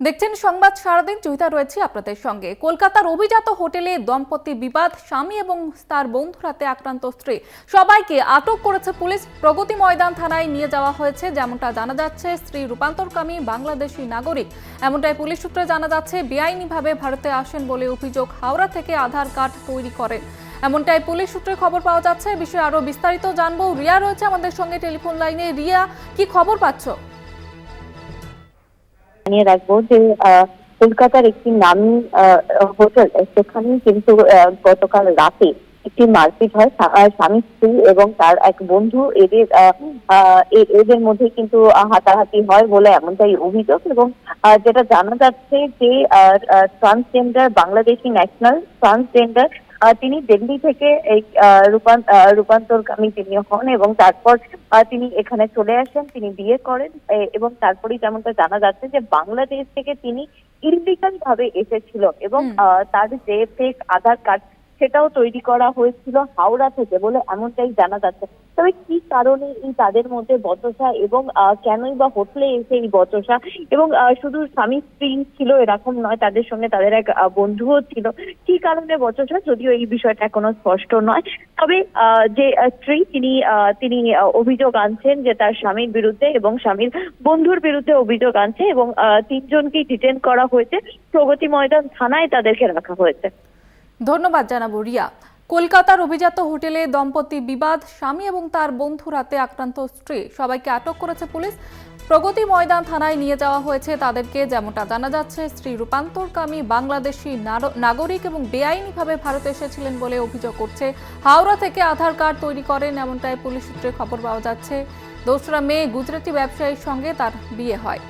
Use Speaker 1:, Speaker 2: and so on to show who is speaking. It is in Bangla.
Speaker 1: দেখছেন সংবাদ সারাদিন চুহিতা রয়েছে আপনাদের সঙ্গে। কলকাতার অভিজাত হোটেলে দম্পতি বিবাদ, স্বামী এবং তার বন্ধুরাতে আক্রান্ত স্ত্রী। সবাইকে আটক করেছে পুলিশ। প্রগতি ময়দান থানায় নিয়ে যাওয়া হয়েছে, যেমনটা জানা যাচ্ছে স্ত্রী রূপান্তরকামী বাংলাদেশি নাগরিক। এমনটাই পুলিশ সূত্রে জানা যাচ্ছে, বেআইনিভাবে ভারতে আসেন বলে অভিযোগ হাওড়া থেকে আধার কার্ড তৈরি করেন। এমনটাই পুলিশ সূত্রে খবর পাওয়া যাচ্ছে। বিষয়ে আরও বিস্তারিত জানব। রিয়া রয়েছে আমাদের সঙ্গে টেলিফোন লাইনে। রিয়া, কি খবর পাচ্ছ?
Speaker 2: জানিয়ে রাখব যে কলকাতার একটি নামী হোটেল সেখানে কিন্তু গতকাল রাতে একটি মারপিট হয় স্বামী স্ত্রী এবং তার এক বন্ধু। এদের এদের মধ্যে কিন্তু হাতাহাতি হয় বলে এমনটাই অভিযোগ এবং যেটা জানা যাচ্ছে যে ট্রান্সজেন্ডার বাংলাদেশি ন্যাশনাল ট্রান্সজেন্ডার তিনি দিল্লি থেকে এই রূপান্তরকামী তিনি হন এবং তারপর তিনি এখানে চলে আসেন তিনি বিয়ে করেন এবং তারপরে যেমনটা জানা যাচ্ছে যে বাংলাদেশ থেকে তিনি ইলিগাল ভাবে এসেছিল এবং আহ, তার যে ফেক আধার কার্ড সেটাও তৈরি করা হয়েছিল হাওড়া থেকে বলে এমনটাই জানা যাচ্ছে। তবে কি কারণে এই তাদের মধ্যে বচসা এবং কেনই বা হোটেলে এসে এই বচসা? এবং শুধু স্বামী স্ত্রী ছিল এরকম নয়, তাদের সঙ্গে তাদের এক বন্ধুও ছিল। কি কারণে বচসা? যদিও এই বিষয়টা এখনও স্পষ্ট নয়। তবে যে স্ত্রী তিনি তিনি অভিযোগ আনছেন যে তার স্বামীর বিরুদ্ধে এবং স্বামীর বন্ধুর বিরুদ্ধে অভিযোগ আনছে এবং তিনজনকেই ডিটেন করা হয়েছে। প্রগতি ময়দান থানায় তাদেরকে রাখা হয়েছে।
Speaker 1: ধন্যবাদ জানাব রিয়া। কলকাতার অভিজাত হোটেলে দম্পতি বিবাদ, স্বামী এবং তার বন্ধু রাতে আক্রান্ত স্ত্রী। সবাইকে আটক করেছে পুলিশ। প্রগতি ময়দান থানায় নিয়ে যাওয়া হয়েছে তাদেরকে, যেমনটা জানা যাচ্ছে, স্ত্রী রূপান্তরকামী বাংলাদেশি নাগরিক এবং বেআইনিভাবে ভারতে এসেছিলেন বলে অভিযোগ করছে। হাওড়া থেকে আধার কার্ড তৈরি করেন এমনটাই পুলিশ সূত্রে খবর পাওয়া যাচ্ছে। দোসরা মে, গুজরাটি ব্যবসায়ীর সঙ্গে তার বিয়ে হয়।